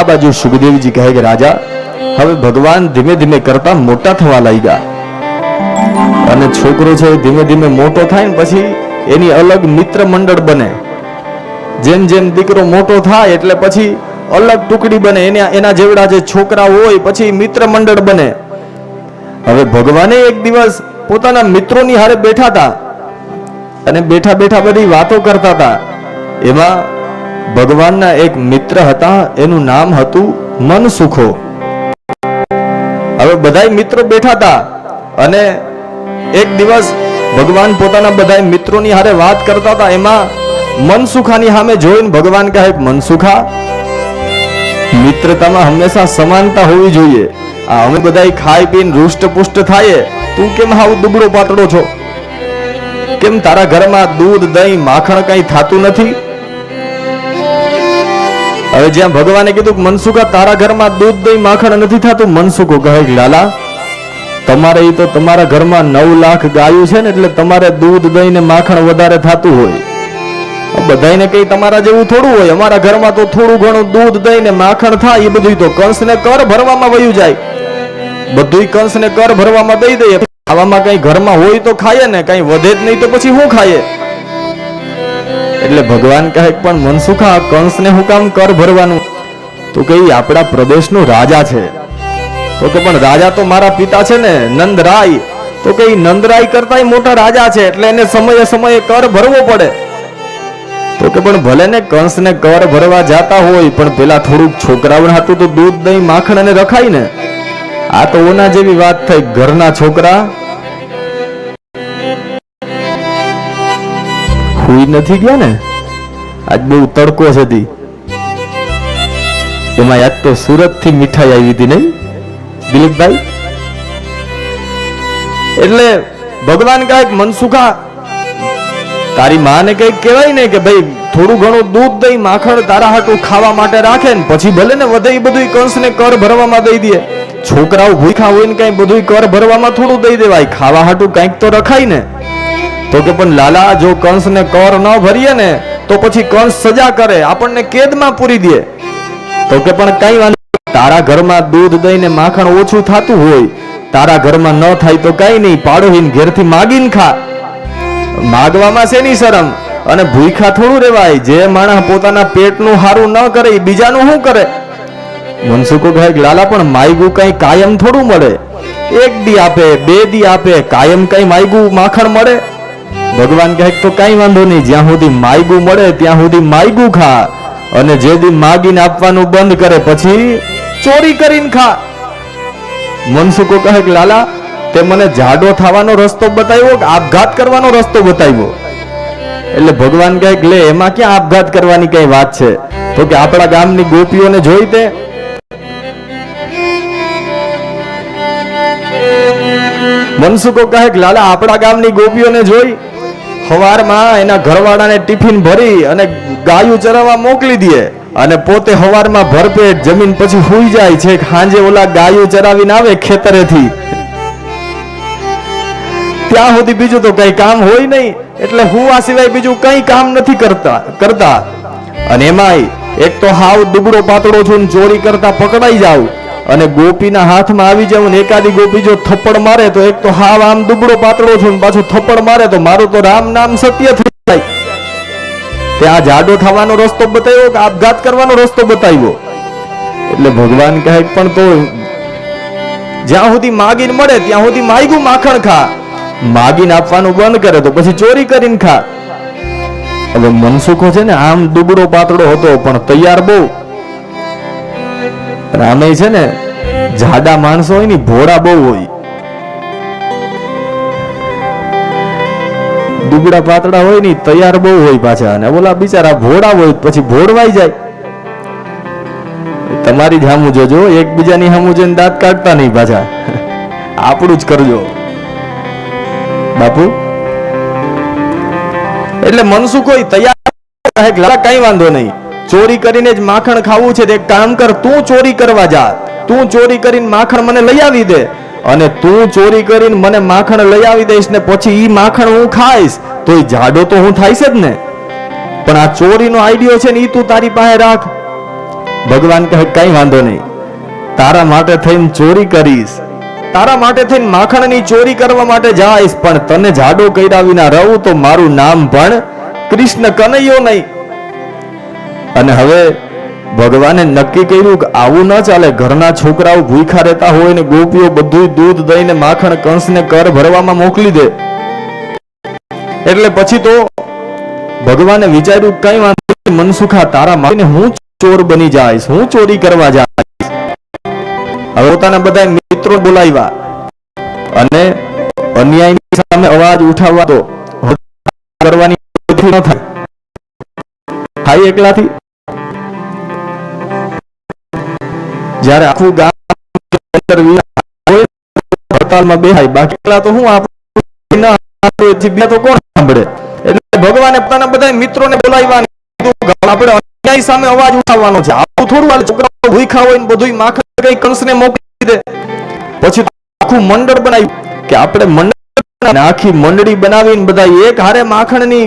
આ બાજુ સુખદેવજી કહે કે, રાજા, હવે ભગવાન ધીમે ધીમે કરતા મોટા થવા લાગ્યા. અને છોકરો છે ધીમે ધીમે મોટો થાય ને પછી એની અલગ મિત્ર મંડળ બને. જેમ જેમ દીકરો મોટો થાય એટલે પછી અલગ ટુકડી બને. એના એના જેવડા જે છોકરા હોય પછી મિત્ર મંડળ બને. હવે ભગવાને એક દિવસ પોતાના મિત્રોની હારે બેઠા હતા અને બેઠા બેઠા બધી વાતો કરતા હતા. એમાં ભગવાનના એક મિત્ર હતા, એનું નામ હતું મનસુખો. હવે બધાય મિત્રો બેઠા હતા અને એક દિવસ ભગવાન પોતાના બધા મિત્રોની હારે વાત કરતા હતા, એમાં મનસુખાની સામે જોઈને ભગવાન કહે, મનસુખા, મિત્રતામાં હંમેશા સમાનતા હોવી જોઈએ. આ અમે બધા ખાઈ પીને રૂષ્ટ થાય તું કેમ હાવ દુબળો પાતળો છો? કેમ તારા ઘરમાં દૂધ, દહીં, માખણ કઈ થાતું નથી? હવે જ્યાં ભગવાને કીધું મનસુખા, તારા ઘરમાં દૂધ દહીં, માખણ નથી થતું, મનસુખો કહે લાલા, તમારે એ તો તમારા ઘરમાં નવ લાખ ગાયું છે ને, એટલે તમારે દૂધ દહીં ને માખણ વધારે થતું હોય. બધાને કઈ તમારા જેવું થોડું હોય. અમારા ઘરમાં તો થોડું ઘણું દૂધ દહીં ને માખણ થાય એ બધું તો કંસને કર ભરવામાં વયું જાય. બધું કંસને કર ભરવામાં દઈ દઈએ. આવામાં કઈ ઘરમાં હોય તો ખાય ને, કઈ વધે જ નહીં તો પછી શું ખાઈએ? એટલે ભગવાન કહે, પણ મનસુખા કંસને હું કામ કર ભરવાનું? તો કે આપણા પ્રદેશનો રાજા છે. તો કે, પણ રાજા તો મારા પિતા છે ને, નંદરાય. તો કે નંદરાય કરતા મોટા રાજા છે, એટલે એને સમયે સમયે કર ભરવો પડે. તો કે, પણ ભલે ને કંસને કર ભરવા જાતા હોય, પણ પેલા થોડુંક છોકરાઓને હતું તો દૂધ, દહીં, માખણ અને રખાય ને. આ તો ઓના જેવી વાત થઈ, ઘરના છોકરા હુઈ નથી ગયા ને? આજ બહુ તડકો છે તી એમાં યાદ તો સુરતથી મીઠાઈ આવી હતી નહીં? દિલીપભાઈ? એટલે ભગવાન કહે મનસુખા, તારી માને કંઈક કહેવાય ને કે ભાઈ, થોડું ઘણું દૂધ દહીં માખણ તારા હાટું ખાવા માટે રાખે ને, પછી ભલે ને વધે બધું બધું કંસને કર ભરવામાં દઈ દે. છોકરાઓ ભૂખા હોય ને કઈ બધું કર ભરવામાં થોડું દઈ દેવાય. ખાવા હાટું કંઈક તો રખાય ને. તો કે પણ લાલા, જો કંસને કર ન ભરીએ ને, તો પછી કંસ સજા કરે, આપણને કેદમાં પૂરી દે. તો કે પણ કઈ વાંધો. તારા ઘરમાં દૂધ દહીં ને માખણ ઓછું થતું હોય, તારા ઘરમાં ન થાય તો કઈ નહીં, પાડોહીન ઘેરથી માગીને ખા. માગવામાં શેની શરમ? અને ભૂખા થોડું રેવાય, જે માણસ પોતાના પેટનું હારું ન કરે બીજાનું શું કરે? મનસુખો કહે લાલા, પણ માયગું કઈ કાયમ થોડું મળે. એક દી આપે, બે દી આપે, કાયમ કઈ માયગું માખણ મળે? ભગવાન કહે તો કઈ વાંધો નહીં, જ્યાં સુધી માયગું મળે ત્યાં સુધી માયગું ખા અને જે દી માગીને આપવાનું બંધ કરે પછી ચોરી કરીને ખા. મનસુકો કહે કે, લાલા, તે મને જાડો થવાનો રસ્તો બતાવ્યો કે આપઘાત કરવાનો રસ્તો બતાવ્યો? એટલે ભગવાન કહે લે, એમાં ક્યાં આપઘાત કરવાની કઈ વાત છે? તો કે આપણા ગામની ગોપીઓને જોઈ તે મનસુખો કહે કે લાલા, આપણા ગામની ગોપીઓને જોઈ હવારમાં એના ઘરવાળાને ટિફિન ભરી અને ગાયું ચરાવવા મોકલી દે અને પોતે હવારમાં ભરપેટ જમીન પછી હુઈ જાય છે સાંજે ઓલા ગાયું ચરાવીને આવે ખેતરેથી. ત્યાં સુધી બીજું તો કઈ કામ હોય નહીં, એટલે હું આ સિવાય બીજું કઈ કામ નથી કરતા કરતા. અને એમાંય એક તો હાવ દુબળો પાતળો છું ને ચોરી કરતા પકડાઈ જાવ અને ગોપીના હાથમાં આવી જાઉં ને એકાદી ગોપી જો થપ્પડ મારે તો એક તો હાવ આમ દુબળો પાતળો છું પાછું થપ્પડ મારે તો મારું તો રામ નામ સત્ય થઈ જાય. ત્યાં જાડો થવાનો રસ્તો બતાવ્યો કે આપઘાત કરવાનો રસ્તો બતાવ્યો? એટલે ભગવાન કહે પણ તો જ્યાં સુધી માગીને મળે, ત્યાં સુધી માગ્યું માખણ ખા. માગીને આપવાનું બંધ કરે તો પછી ચોરી કરીને ખા. હવે મનસુખો છે ને આમ દુબળો પાતળો હતો, પણ તૈયાર બહુ. રામે છે ને, જાડા માણસો હોય ને ભોળા બહુ હોય. દુબળા પાતળા હોય ને તૈયાર બહુ હોય પાછા. અને બોલા બિચારા ભોળા હોય, પછી ભોળવાઈ જાય. તમારી જ હામું જોજો, એકબીજાની હામું જોઈને દાંત કાઢતા નહીં પાછા. આપણું જ કરજો. બાપુ? એટલે મનસુખ હોય તૈયાર કઈ વાંધો નહીં. ચોરી કરીને જ માખણ ખાવું છે. તે કામ કર, તું ચોરી કરવા જા. તું ચોરી કરીને માખણ મને લઈ આવી દે. અને તું ચોરી કરીને મને માખણ લઈ આવી દઈશ ને પછી ઈ માખણ હું ખાઈશ, તો એ જાડો તો હું થાઈશ જ ને. પણ આ ચોરીનો આઈડિયો છે ને ઈ તું તારી પાસે રાખ. ભગવાન કહે, કઈ વાંધો નહીં. તારા માટે થઈને ચોરી કરીશ. તારા માટે થઈને માખણની ચોરી કરવા માટે જાઈશ. પણ તને જાડો કર્યા વિના રહું તો મારું નામ પણ કૃષ્ણ કનૈયો નહીં. અને હવે ભગવાને નક્કી કર્યું કે આવું ન ચાલે. ઘરના છોકરાઓ ભૂખા રહેતા હોય ને ગોપીઓ બધું દૂધ દઈને માખણ, કંસને કર ભરવામાં મોકલી દે. એટલે પછી તો ભગવાને વિચાર્યું, કઈ વાંધો મનસુખા, તારા માટે હું ચોર બની જાય હું ચોરી કરવા જાય હવે પોતાના બધા મિત્રો બોલાવ્યા. અને અન્યાયની સામે અવાજ ઉઠાવવા તો કરવાની ન થાય. થાય એકલાથી? જ્યારે આખું ગામ હડતાલમાં બેહાય, બાકી એકલા તો હું આપણે તો કોણ સાંભળે? એટલે ભગવાને પોતાના બધા મિત્રોને બોલાવ્યા આપણે અન્યાય સામે અવાજ ઉઠાવવાનો છે. આવું થોડું હાલ છોકરાઓ ભૂખા હોય ને બધુંય માખણ કઈ કંસને મોકલી દે પછી આખું મંડળ બનાવ્યું કે આપણે મંડળ આખી મંડળી બનાવીને બધા એક હારે માખણની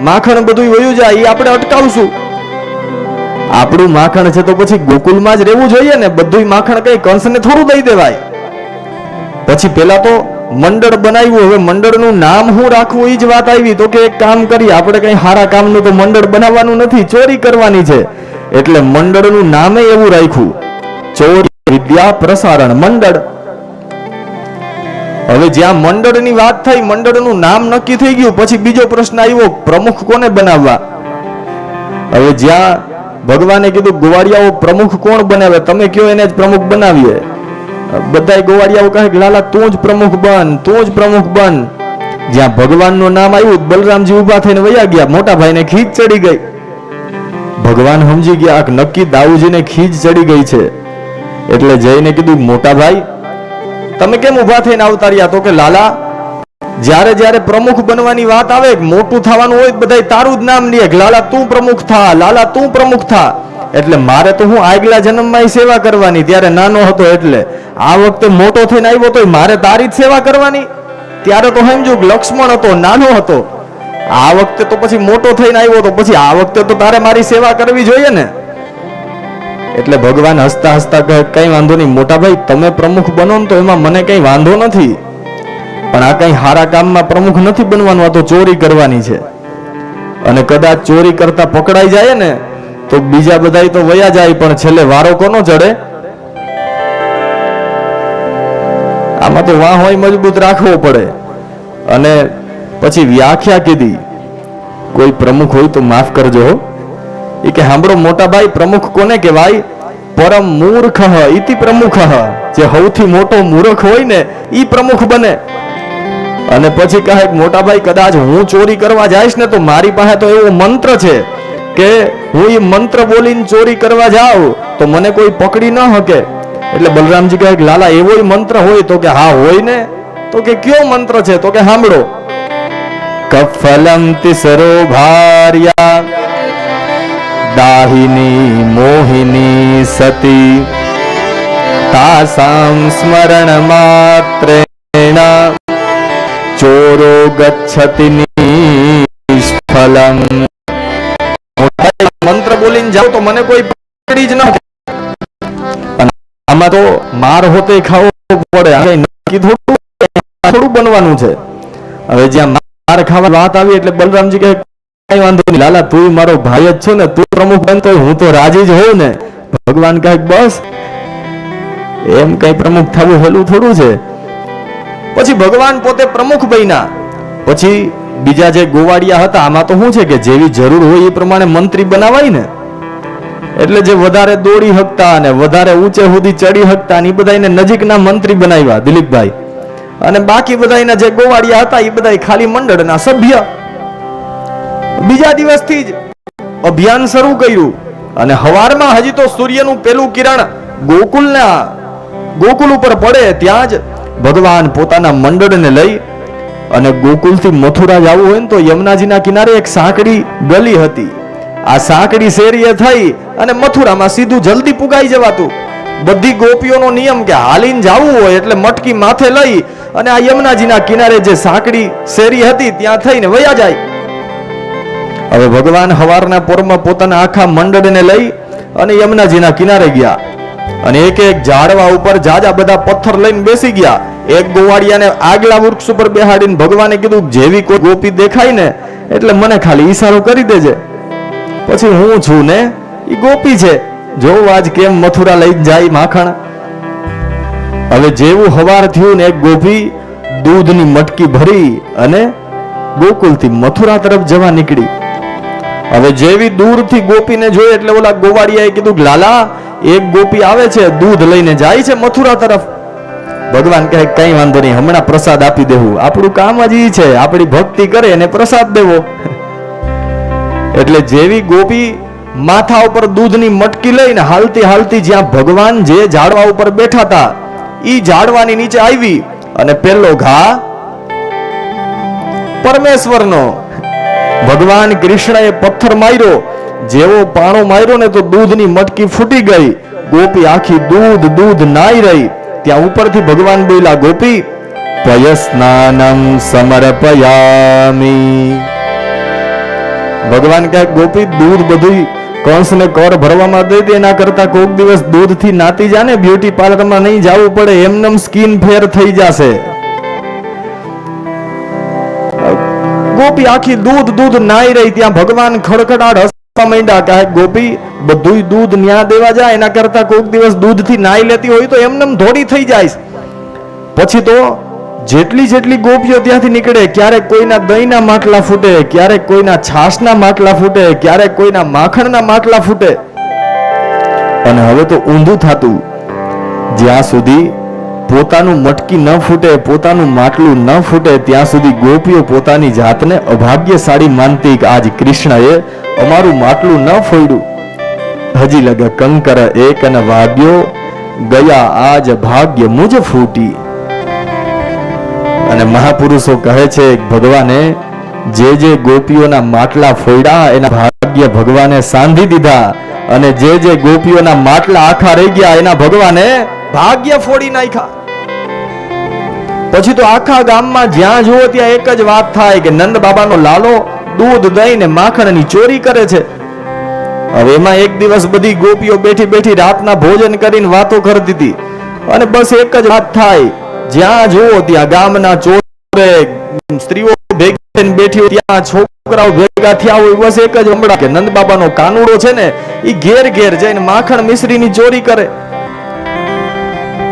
માખણ બધું વયું જાય એ આપણે અટકાવશું. આપણું માખણ છે તો પછી ગોકુલમાં જ રહેવું જોઈએ ને બધું માખણ કઈ કંસને થોડું દઈ દેવાય. પછી પેલા તો મંડળ બનાવ્યું, હવે મંડળનું નામ શું રાખવું એ જ વાત આવી. તો કે એક કામ કરી આપણે કઈ સારા કામનું તો મંડળ બનાવવાનું નથી, ચોરી કરવાની છે. એટલે મંડળનું નામે એવું રાખ્યું. ચોરી, વિદ્યા પ્રસારણ, મંડળ. હવે જ્યાં મંડળની વાત થઈ, મંડળનું નામ નક્કી થઈ ગયું, પછી બીજો પ્રશ્ન આવ્યો, પ્રમુખ કોને બનાવવા? હવે જ્યાં ભગવાને કીધું, ગોવાળિયાઓ પ્રમુખ કોણ બનાવે? તમે કયો એને જ પ્રમુખ બનાવીએ? બધાય ગોવાળિયાઓ કહે લાલા, તું જ પ્રમુખ બન, તું જ પ્રમુખ બન. જ્યાં ભગવાનનું નામ આવ્યું બલરામજી ઊભા થઈને વયા ગયા, મોટા ભાઈને ખીજ ચડી ગઈ. ભગવાન સમજી ગયા નક્કી દાઉજીને ખીજ ચડી ગઈ છે. એટલે જઈને કીધું, મોટા ભાઈ તમે કેમ ઊભા થઈને આવતા રહ્યા તો કે લાલા, જ્યારે જ્યારે પ્રમુખ બનવાની વાત આવે મોટું થવાનું હોય બધાય તારું જ નામ લે લાલા તું પ્રમુખ થા, લાલા તું પ્રમુખ થા. એટલે મારે તો હું આગલા જન્મમાં સેવા કરવાની, ત્યારે નાનો હતો એટલે. આ વખતે મોટો થઈને આવ્યો તો મારે તારી જ સેવા કરવાની. ત્યારે તો સમજુ લક્ષ્મણ હતો, નાનો હતો. આ વખતે તો પછી મોટો થઈને આવ્યો તો પછી આ વખતે તો તારે મારી સેવા કરવી જોઈએ ને? એટલે ભગવાન હસતા હસતા કહે, કઈ વાંધો નહીં મોટા ભાઈ તમે પ્રમુખ બનો ને તો એમાં મને કઈ વાંધો નથી. પણ આ કઈ સારા કામમાં પ્રમુખ નથી બનવાનું, આ તો ચોરી કરવાની છે. અને કદાચ ચોરી કરતા પકડાઈ જાય ને, તો બીજા બધા તો વયા જાય, પણ છેલ્લે વારો કોનો ચડે? આમાં તો વાહ હોય મજબૂત રાખવો પડે. અને પછી વ્યાખ્યા કીધી, કોઈ પ્રમુખ હોય તો માફ કરજો હો. કે સાંભળો મોટા ભાઈ, પ્રમુખ કોને કહેવાય? પરમ મૂર્ખ ઇતિ પ્રમુખ જે સૌથી મોટો મૂર્ખ હોય ને એ પ્રમુખ બને. અને પછી કહે, મોટા ભાઈ, કદાચ હું ચોરી કરવા જઈશ ને, તો મારી પાસે તો એવો મંત્ર છે કે, હું એ મંત્ર બોલીને ચોરી કરવા જાઉં, તો મને કોઈ પકડી ન શકે એટલે બલરામજી કહે, લાલા, એવો મંત્ર હોય તો કે હા હોય ને, તો કે કયો મંત્ર છે? તો કે સાંભળો કફલંતિ તિસરો ભાર્યા દાહિની મોહિની સતી તાસામ સ્મરણ માત્રેણ ચોરો ગચ્છતિ નિષ્ફલમ મંત્ર બોલીને જાવ તો મને કોઈ પકડી જ ન આમાં તો માર હોતે ખાવો પડે કીધું થોડું થોડું બનવાનું છે હવે જ્યાં માર ખાવા વાત આવી એટલે બલરામજી કહે કઈ વાંધો નહીં. લાલા, તું મારો ભાઈ જ છો ને, તું પ્રમુખ બનતો હું તો રાજી જ હોઉં ને. ભગવાન કહે બસ. એમ કઈ પ્રમુખ થવું હેલું થોડું છે. પછી ભગવાન પોતે પ્રમુખ બન્યા. પછી બીજા જે ગોવાડિયા હતા, આમાં તો શું છે કે જેવી જરૂર હોય એ પ્રમાણે મંત્રી બનાવાય ને. એટલે જે વધારે દોડી શકતા અને વધારે ઊંચે સુધી ચડી શકતા ને એ બધાને નજીકના મંત્રી બનાવ્યા દિલીપભાઈ. અને બાકી બધાના જે ગોવાડિયા હતા એ બધા ખાલી મંડળના સભ્ય. બીજા દિવસથી જ અભિયાન શરૂ કર્યું અને હવારમાં હજી તો સૂર્યનું પેલું કિરણ ગોકુલના, ગોકુલ ઉપર પડે ત્યાં જ ભગવાન પોતાના મંડળને લઈ અને ગોકુલથી મથુરા જવું હોય ને તો યમુનાજીના કિનારે એક સાંકડી ગલી હતી. આ સાંકડી શેરીએ થઈ અને મથુરામાં સીધું જલ્દી પુગાઈ જવાતું. બધી ગોપીઓનો નિયમ કે હાલીને જવું હોય એટલે મટકી માથે લઈ અને આ યમુનાજીના કિનારે જે સાંકડી શેરી હતી ત્યાં થઈને વયા જાય. હવે ભગવાન હવારના પોરમાં પોતાના આખા મંડળને લઈ અને યમુનાજીના કિનારે ગયા. અને એક એક ઝાડવા ઉપર જાજા બધા પથ્થર લઈને બેસી ગયા. એક ગોવાળિયાને આગલા વૃક્ષ ઉપર બેહાડીને ભગવાને કીધું, જેવી કોઈ ગોપી દેખાય ને, એટલે મને ખાલી ઈશારો કરી દેજે. પછી હું છું ને એ ગોપી છે. જો આજ કેમ મથુરા લઈ જાય માખણ? હવે જેવું હવાર થયું ને એક ગોપી દૂધની મટકી ભરી અને ગોકુલથી મથુરા તરફ જવા નીકળી. હવે જેવી દૂરથી ગોપીને જોઈ એટલે ઓલા ગોવાળિયાએ કીધું લાલા, એક ગોપી આવે છે, દૂધ લઈને જાય છે મથુરા તરફ. ભગવાન કહે, કઈ વાંધો નહીં, હમણાં પ્રસાદ આપી દેવું. આપણું કામ જ ઈ છે, આપણી ભક્તિ કરે એને પ્રસાદ દેવો. એટલે જેવી ગોપી માથા ઉપર દૂધની મટકી લઈને હાલતી હાલતી જ્યાં ભગવાન જે ઝાડવા ઉપર બેઠા હતા, ઈ ઝાડવાની નીચે આવી અને પેલો ઘા પરમેશ્વરનો ભગવાન કૃષ્ણએ પથ્થર માર્યો. જેવો પાણો માર્યો ને તો દૂધની મટકી ફૂટી ગઈ. ગોપી આખી દૂધ દૂધ નાઈ રહી. ત્યાં ઉપરથી ભગવાન બોલ્યા, ગોપી, પયસ્નાનમ સમર્પયામી. ભગવાન કહે, ગોપી, દૂધ બધું કંસને કર ભરવામાં દઈ દે, એના કરતા કોઈક દિવસ દૂધથી નાતી જાને, બ્યુટી પાર્લરમાં નહીં જવું પડે, એમનેમ સ્કિન ફેર થઈ જશે. ગોપી આખી દૂધ દૂધ નાઈ રહી. ત્યાં ભગવાન ખડખડાટ હસવા માંડ્યા કહે ગોપી બધુંય દૂધ ન્યા દેવા જાય, એના કરતા કોઈક દિવસ દૂધથી નાઈ લેતી હોય તો એમને ધોડી થઈ જાય. પછી તો જેટલી જેટલી ગોપીઓ ત્યાંથી નીકળે ક્યારેક કોઈના દહીંના માટલા ફૂટે ક્યારેક કોઈના છાશના માટલા ફૂટે ક્યારેક કોઈના માખણના માટલા ફૂટે. અને હવે તો ઊંધું થાતું. જ્યાં સુધી પોતાનું મટકી ન ફૂટે, પોતાનું માટલું ન ફૂટે, ત્યાં સુધી ગોપીઓ પોતાની જાતને અભાગ્યશાળી માનતી આજ કૃષ્ણએ અમારું માટલું ન ફોડ્યું. હજી લગે કંકર એક અને વાગ્યો, ગયા આજ ભાગ્ય મુજ ફૂટી. અને મહાપુરુષો કહે છે, ભગવાને જે જે ગોપીઓના માટલા ફોડ્યા, એના ભાગ્ય ભગવાને સાંધી દીધા. અને જે જે ગોપીઓના માટલા આખા રહી ગયા, એના ભગવાને ભાગ્ય ફોડી નાખ્યા. પછી તો આખા ગામમાં જ્યાં જુઓ ત્યાં એક જ વાત થાય કે નંદ બાબાનો લાલો દૂધ દહીં ને માખણની ચોરી કરે છે. હવે એમાં એક દિવસ બધી ગોપીઓ બેઠી બેઠી રાતના ભોજન કરીને વાતો કરતી હતી અને બસ એક જ વાત થાય, જ્યાં જુઓ ત્યાં ગામના ચોરે સ્ત્રીઓ ભેગી બેઠી ત્યાં છોકરાઓ ભેગા થયા હોય, બસ એક જ હમણાં કે નંદ બાબાનો કાનુડો છે ને એ ઘેર ઘેર જઈને માખણ મિશ્રીની ચોરી કરે.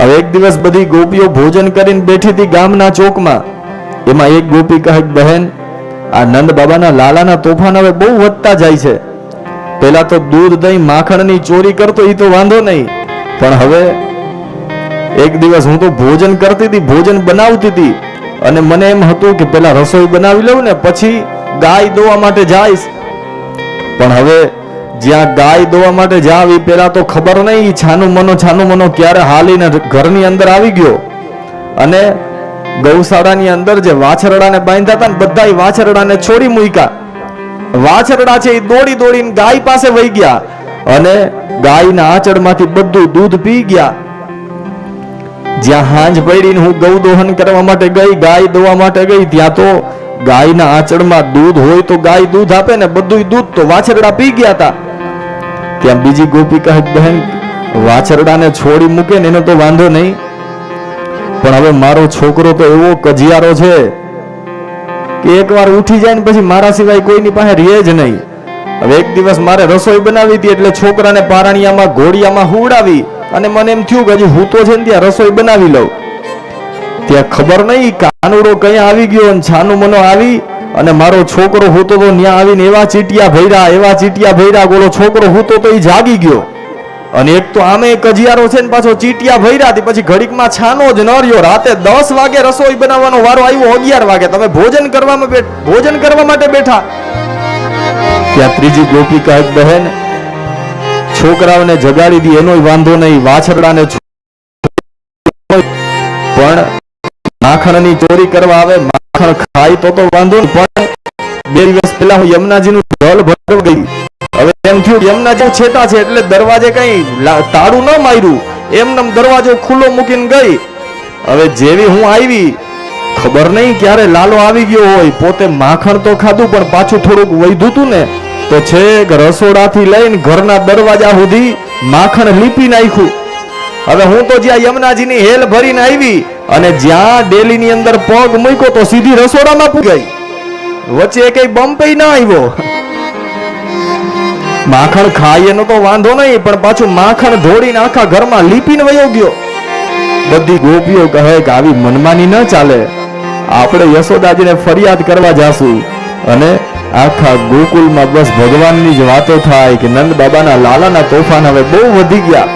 હવે એક દિવસ બધી ગોપીઓ ભોજન કરીને બેઠી હતી ગામના ચોકમાં. એમાં એક ગોપી કહે, બહેન, આ નંદ બાબાના લાલાના તોફાન હવે બહુ વધતા જાય છે. પેલા તો દૂધ દહીં માખણની ચોરી કરતો એ તો વાંધો નહીં. પણ હવે એક દિવસ હું તો ભોજન કરતી હતી, ભોજન બનાવતી હતી. અને મને એમ હતું કે પેલા રસોઈ બનાવી લઉં ને, પછી ગાય દોવા માટે જઈશ. પણ હવે જ્યાં ગાય દોવા માટે જાવી પેલા તો ખબર નહીં છાનું મનો છાનું મનો ક્યારે હાલીને ઘરની અંદર આવી ગયો. અને ગૌશાળાની અંદર જે વાછરડાને બાંધ્યા હતા ને બધા વાછરડાને છોડી મૂક્યા. વાછરડા છે એ દોડી દોડીને ગાય પાસે વહી ગયા અને ગાયના આંચળમાંથી બધું દૂધ પી ગયા. જ્યાં હાંજ પડીને હું ગૌ દોહન કરવા માટે ગઈ, ગાય દોવા માટે ગઈ, ત્યાં તો ગાયના આંચળમાં દૂધ હોય તો ગાય દૂધ આપે ને બધું દૂધ તો વાછરડા પી ગયા હતા ત્યાં બીજી ગોપી કહે, બહેન, વાછરડાને છોડી મૂકે ને એનો તો વાંધો નહીં. પણ હવે મારો છોકરો તો એવો કજિયારો છે કે એકવાર ઉઠી જાય ને પછી મારા સિવાય કોઈની પાસે રહે જ નહીં. હવે એક દિવસ મારે રસોઈ બનાવી હતી એટલે છોકરાને પારણિયામાં, ઘોડિયામાં હુવડાવી અને મને એમ થયું કે હજી હું તો છે ને ત્યાં રસોઈ બનાવી લઉં. ત્યાં ખબર નહીં, કાનુડો ક્યાં આવી ગયો અને છાનું મનો આવી અને મારો છોકરો હોતો તો ત્યાં આવીને એવા ચીટિયા ભર્યા, એવા ચીટિયા ભર્યા ગોળો છોકરો હોતો તો એ જાગી ગયો. અને એક તો આમે કજિયારો છે ને પાછો ચીટિયા ભર્યા હતી પછી ઘડીકમાં છાનો જ ન રહ્યો. રાતે દસ વાગે રસોઈ બનાવવાનો વારો આવ્યો અગિયાર વાગે. તમે ભોજન કરવામાં ભોજન કરવા માટે બેઠા. ત્યાં ત્રીજી ગોપિકા એક બહેન છોકરાઓને જગાડી દી, એનોય વાંધો નહીં, વાછરડાને પણ માખણની ચોરી કરવા આવે ખાય તો તો વાંધો પણ બે દિવસ પહેલા હું યમુનાજીનું જળ ભરવા ગઈ. હવે એમ થયું યમુનાજી છેટા છે, એટલે દરવાજે કઈ તાળું ન માર્યું. એમનેમ દરવાજો ખુલ્લો મૂકીને ગઈ. હવે જેવી હું આવી, ખબર નહીં ક્યારે લાલો આવી ગયો હોય, પોતે માખણ તો ખાધું, પણ પાછું થોડુંક વૈધું હતું ને, તો છેક રસોડાથી લઈને ઘરના દરવાજા સુધી માખણ લીપી નાખ્યું. હવે હું તો જ્યાં યમુનાજીની હેલ ભરીને આવી અને જ્યાં ડેલીની અંદર પગ મૂક્યો તો સીધી રસોડામાં પૂ ગઈ. વચ્ચે કઈ બમ્પે ના આવ્યો. માખણ ખાય એનો તો વાંધો નહીં, પણ પાછું માખણ ધોડીને આખા ઘરમાં લીપીને વયો ગયો. બધી ગોપીઓ કહે કે આવી મનમાની ન ચાલે. આપણે યશોદાજીને ફરિયાદ કરવા જાશું. અને આખા ગોકુલમાં બસ ભગવાનની જ વાતો થાય કે નંદ બાબાના લાલાના તોફાન હવે બહુ વધી ગયા.